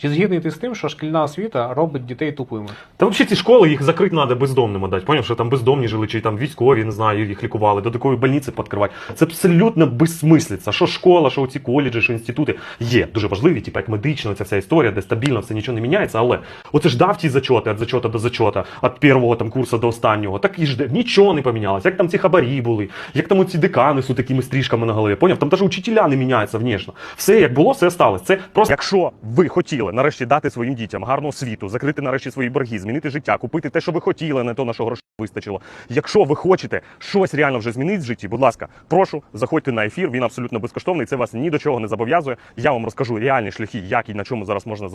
Чи згідний ти з тим, що шкільна освіта робить дітей тупими? Та взагалі ці школи їх закрити треба бездомним дати. Поняв, що там бездомні жили, чи там військові, не знаю, їх лікували, до такої больниці підкривати. Це абсолютно безсмислиця. Що школа, що ці коледжі, що інститути є дуже важливі, типу як медична ця вся історія, де стабільно все нічого не міняється. Але оце ж дав ті зачоти від зачота до зачота, від першого там курсу до останнього. Так і ж нічого не помінялося. Як там ці хабарі були, як там ці декани з такими стрижками на голові. Поняв? Там навіть учителя не міняються внешне. Все як було, все осталось. Це просто якщо ви хотіли нарешті дати своїм дітям гарну освіту, закрити нарешті свої борги, змінити життя, купити те, що ви хотіли, не то на що грошей вистачило. Якщо ви хочете щось реально вже змінити в житті, будь ласка, прошу, заходьте на ефір. Він абсолютно безкоштовний. Це вас ні до чого не зобов'язує. Я вам розкажу реальні шляхи, як і на чому зараз можна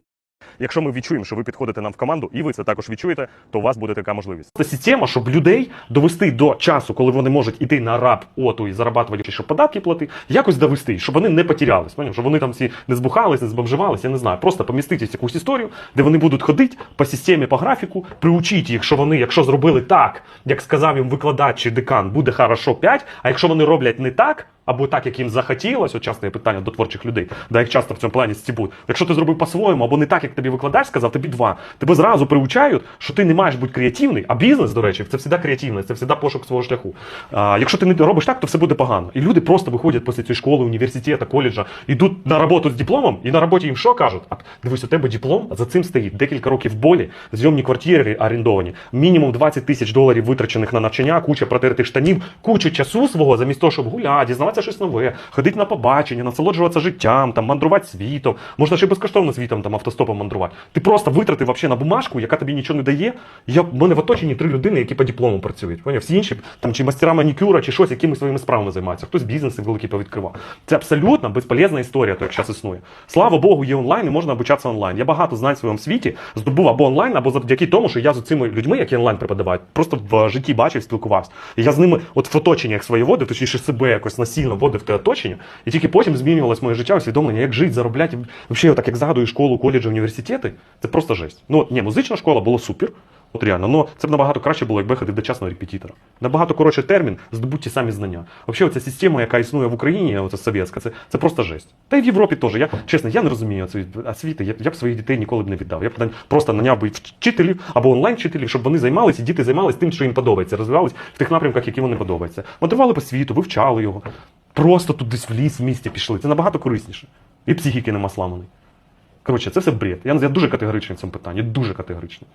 Якщо ми відчуємо, що ви підходите нам в команду, і ви це також відчуєте, то у вас буде така можливість. Це система, щоб людей довести до часу, коли вони можуть іти на раб оту і зарабатувати, щоб податки плати, якось довести, щоб вони не потерялись. Поняв? Щоб вони там всі не збухались, не збомживались, я не знаю. Просто поміститись якусь історію, де вони будуть ходити по системі, по графіку, приучіть їх, що вони, якщо зробили так, як сказав їм викладач чи декан, буде хорошо 5, а якщо вони роблять не так. Або так, як їм захотілося, от часто питання до творчих людей, да їх часто в цьому плані стібуть. Якщо ти зробив по-своєму, або не так, як тобі викладач сказав, тобі два. Тебе зразу приучають, що ти не маєш бути креативний, а бізнес, до речі, це завжди креативність, це завжди пошук свого шляху. А, якщо ти не робиш так, то все буде погано. І люди просто виходять після цієї школи, університету, коледжа, йдуть на роботу з дипломом, і на роботі їм що кажуть? А дивись, у тебе диплом, за цим стоїть декілька років болі, зйомні квартири орендовані, мінімум 20 тисяч доларів витрачених на навчання, куча протертих штанів, кучу часу свого, замість того, щоб гуляти, дізнаватися щось нове, ходити на побачення, насолоджуватися життям, там, мандрувати світом, можна ще безкоштовно світом, там, автостопом мандрувати. Ти просто витратив вообще на бумажку, яка тобі нічого не дає. Я, в мене в оточенні три людини, які по диплому працюють. Поняв? Всі інші, там, чи мастера манікюра, чи щось, якимись своїми справами займаються. Хтось бізнеси великі повідкривав. Це абсолютно безполезна історія, то як зараз існує. Слава Богу, є онлайн і можна обучатися онлайн. Я багато знань в своєму світі здобув або онлайн, або завдяки тому, що я з цими людьми, які онлайн преподавають, просто в житті бачив, спілкувався. І я з ними от в оточеннях своє водив, точніше себе якось насильно вводив те оточення, і тільки потім змінювалось моє життя, усвідомлення, як жити, заробляти. Взагалі, так як згадую школу, коледжі, університети, це просто жесть. Ну, ні, музична школа була супер. От реально, ну це б набагато краще було, якби ходив до частного репетитора. Набагато коротше термін, здобуть самі знання. Взагалі, оця система, яка існує в Україні, оця совєтська, це, це просто жесть. Та й в Європі теж. Я чесно, я не розумію цієї освіти. Я, я б своїх дітей ніколи б не віддав. Я б просто наняв би вчителів або онлайн-вчителів, щоб вони займалися, і діти займалися тим, що їм подобається, розвивались в тих напрямках, які вони подобаються. Мандрували по світу, вивчали його. Просто тут десь в ліс, в місті пішли. Це набагато корисніше. І психіки нема сламаний. Коротше, це все бред. Я, я дуже категоричний в цьому питанні, дуже категоричний.